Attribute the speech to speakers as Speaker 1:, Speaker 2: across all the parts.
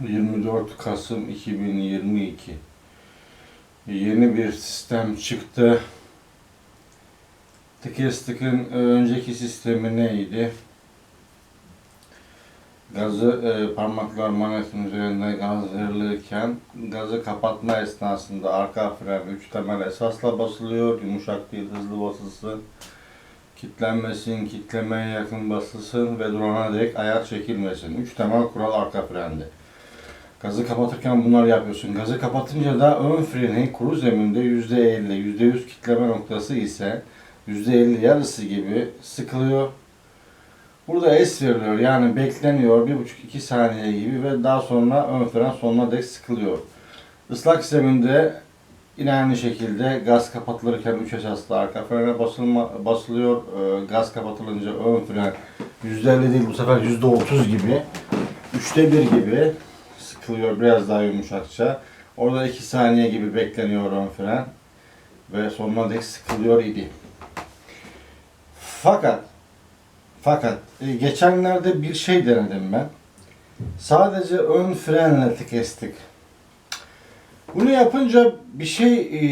Speaker 1: 24 Kasım 2022 yeni bir sistem çıktı. Tikestik'in önceki sistemi neydi? Gazı e, parmaklar manetin üzerinden gaz verilirken gazı kapatma esnasında arka fren 3 temel esasla basılıyor. Yumuşak değil hızlı basılsın. Kitlenmesin, kitlemeye yakın basılsın ve durana dek ayar çekilmesin. 3 temel kural arka frende. Gazı kapatırken bunlar yapıyorsun. Gazı kapatınca da ön frenin kuru zeminde %50, %100 kitleme noktası ise %50 yarısı gibi sıkılıyor. Burada es veriliyor yani bekleniyor 1,5-2 saniye gibi ve daha sonra ön fren sonuna dek sıkılıyor. Islak zeminde yine aynı şekilde gaz kapatılırken 3 esaslı arka frene basılma, basılıyor. Ee, gaz kapatılınca ön fren %50 değil bu sefer %30 gibi. Üçte bir gibi sıkılıyor biraz daha yumuşakça. Orada 2 saniye gibi bekleniyor ön fren ve sonuna dek sıkılıyor idi. Fakat fakat e, geçenlerde bir şey denedim ben. Sadece ön frenle kestik. Bunu yapınca bir şey e,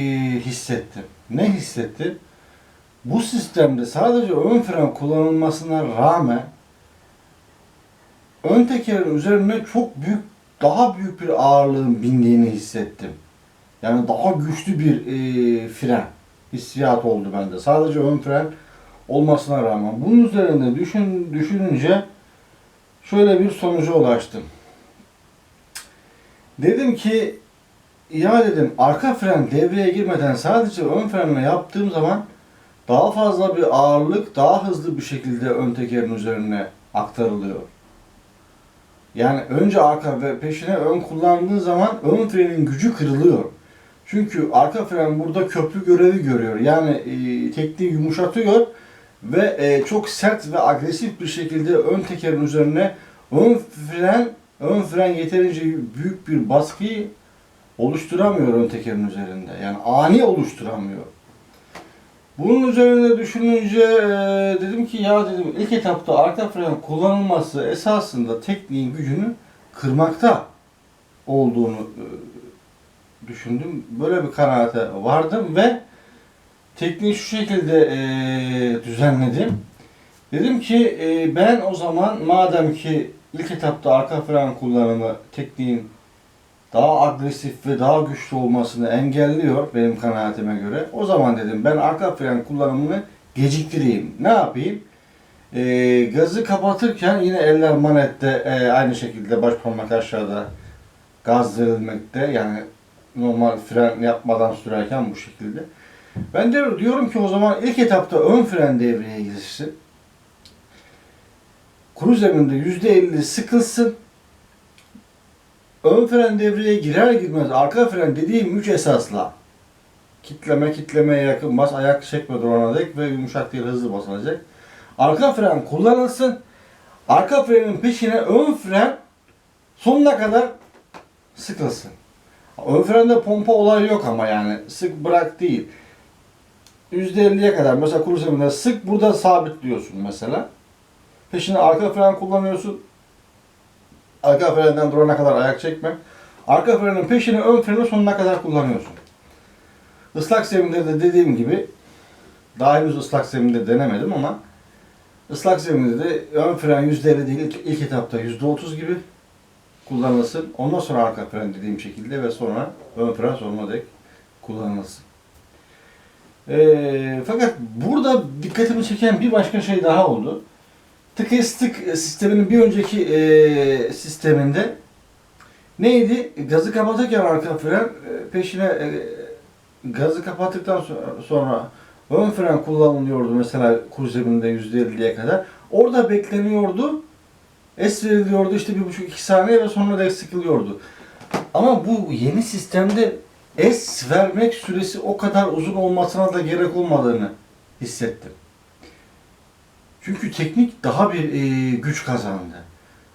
Speaker 1: hissettim. Ne hissettim? Bu sistemde sadece ön fren kullanılmasına rağmen ön tekerin üzerine çok büyük, daha büyük bir ağırlığın bindiğini hissettim. Yani daha güçlü bir e, fren hissiyat oldu bende. Sadece ön fren olmasına rağmen. Bunun üzerinde düşün, düşününce şöyle bir sonuca ulaştım. Dedim ki ya dedim arka fren devreye girmeden sadece ön frenle yaptığım zaman daha fazla bir ağırlık daha hızlı bir şekilde ön tekerin üzerine aktarılıyor. Yani önce arka ve peşine ön kullandığın zaman ön frenin gücü kırılıyor. Çünkü arka fren burada köprü görevi görüyor. Yani e, tekniği yumuşatıyor ve e, çok sert ve agresif bir şekilde ön tekerin üzerine ön fren ön fren yeterince büyük bir baskıyı oluşturamıyor ön tekerin üzerinde. Yani ani oluşturamıyor. Bunun üzerinde düşününce e, dedim ki ya dedim ilk etapta arka fren kullanılması esasında tekniğin gücünü kırmakta olduğunu e, düşündüm. Böyle bir kanaate vardım ve tekniği şu şekilde e, düzenledim. Dedim ki ben o zaman madem ki ilk etapta arka fren kullanımı tekniğin daha agresif ve daha güçlü olmasını engelliyor benim kanaatime göre. O zaman dedim ben arka fren kullanımını geciktireyim. Ne yapayım? E, gazı kapatırken yine eller manette e, aynı şekilde baş parmak aşağıda gaz verilmekte. Yani normal fren yapmadan sürerken bu şekilde. Ben de diyorum ki o zaman ilk etapta ön fren devreye girsin. Kuru zeminde %50 sıkılsın. Ön fren devreye girer girmez arka fren dediğim 3 esasla kitleme kitlemeye yakın bas ayak çekme durana dek ve yumuşak değil hızlı basılacak. Arka fren kullanılsın. Arka frenin peşine ön fren sonuna kadar sıkılsın. Ön frende pompa olayı yok ama yani sık bırak değil. %50'ye kadar mesela kuru zeminde sık burada sabitliyorsun mesela. Peşine arka fren kullanıyorsun. Arka frenden durana kadar ayak çekme. Arka frenin peşine ön freni sonuna kadar kullanıyorsun. Islak zeminde de dediğim gibi daha henüz ıslak zeminde denemedim ama ıslak zeminde de ön fren %50 değil ilk, ilk etapta %30 gibi kullanılsın. Ondan sonra arka fren dediğim şekilde ve sonra ön fren sonuna dek kullanılsın. E, fakat burada dikkatimi çeken bir başka şey daha oldu. Tıkıstık sisteminin bir önceki e, sisteminde neydi? Gazı kapatırken arka fren e, peşine e, gazı kapattıktan sonra, sonra ön fren kullanılıyordu mesela kuru zeminde %50'ye kadar. Orada bekleniyordu. Es veriliyordu işte bir buçuk iki saniye ve sonra da sıkılıyordu. Ama bu yeni sistemde es vermek süresi o kadar uzun olmasına da gerek olmadığını hissettim. Çünkü teknik daha bir e, güç kazandı.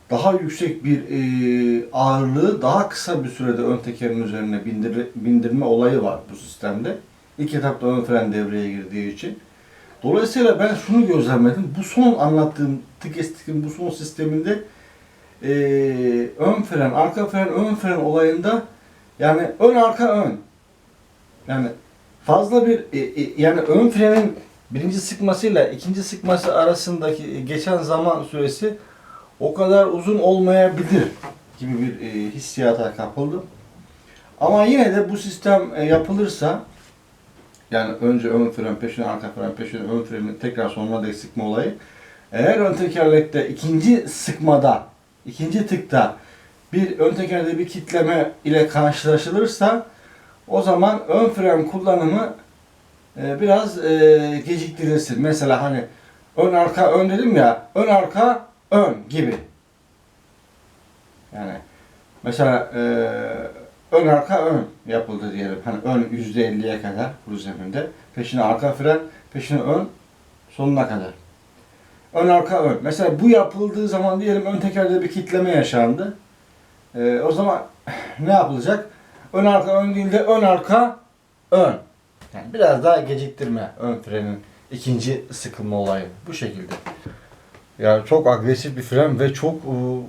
Speaker 1: Daha yüksek bir e, ağırlığı daha kısa bir sürede ön tekerin üzerine bindir, bindirme olayı var bu sistemde. İlk etapta ön fren devreye girdiği için. Dolayısıyla ben şunu gözlemledim. Bu son anlattığım Tikestik'in bu son sisteminde e, ön fren, arka fren, ön fren olayında yani ön arka ön. Yani fazla bir e, e, yani ön frenin birinci sıkmasıyla ikinci sıkması arasındaki geçen zaman süresi o kadar uzun olmayabilir gibi bir e, hissiyata kapıldım. Ama yine de bu sistem e, yapılırsa yani önce ön fren, peşine arka fren, peşine ön freni tekrar sonuna dek sıkma olayı. Eğer ön tekerlekte ikinci sıkmada, ikinci tıkta bir ön tekerde bir kitleme ile karşılaşılırsa o zaman ön fren kullanımı e, biraz e, geciktirilsin. Mesela hani ön arka ön dedim ya, ön arka ön gibi. Yani mesela e, ön arka ön yapıldı diyelim. Hani ön %50'ye kadar bu zeminde. Peşine arka fren, peşine ön sonuna kadar. Ön arka ön. Mesela bu yapıldığı zaman diyelim ön tekerde bir kitleme yaşandı. E, o zaman ne yapılacak? Ön arka ön değil de ön arka ön. Yani biraz daha geciktirme ön frenin ikinci sıkılma olayı. Bu şekilde. Yani çok agresif bir fren ve çok ıı,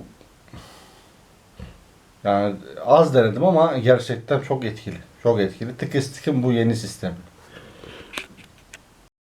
Speaker 1: yani az denedim ama gerçekten çok etkili. Çok etkili. Tıkı tıkın bu yeni sistem.